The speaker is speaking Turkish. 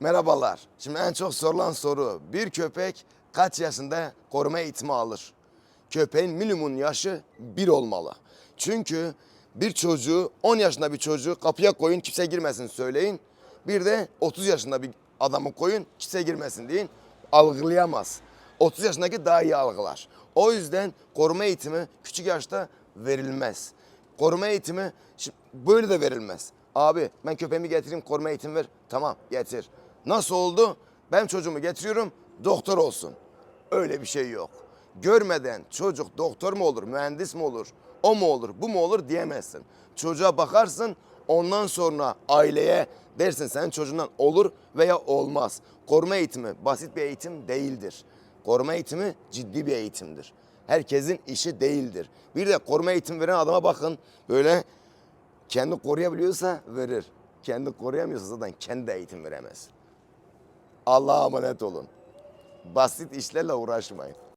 Merhabalar. Şimdi en çok sorulan soru bir köpek kaç yaşında koruma eğitimi alır? Köpeğin minimum yaşı bir olmalı. Çünkü bir çocuğu 10 yaşında bir çocuğu kapıya koyun kimse girmesin söyleyin. Bir de 30 yaşında bir adamı koyun kimse girmesin deyin. Algılayamaz. 30 yaşındaki daha iyi algılar. O yüzden koruma eğitimi küçük yaşta verilmez. Koruma eğitimi böyle de verilmez. Abi ben köpeğimi getireyim koruma eğitimi ver. Tamam getir. Nasıl oldu? Ben çocuğumu getiriyorum doktor olsun. Öyle bir şey yok. Görmeden çocuk doktor mu olur, mühendis mi olur, o mu olur, bu mu olur diyemezsin. Çocuğa bakarsın ondan sonra aileye dersin senin çocuğundan olur veya olmaz. Koruma eğitimi basit bir eğitim değildir. Koruma eğitimi ciddi bir eğitimdir. Herkesin işi değildir. Bir de koruma eğitimi veren adama bakın böyle kendi koruyabiliyorsa verir. Kendi koruyamıyorsa zaten kendi eğitim veremez. Allah'a emanet olun. Basit işlerle uğraşmayın.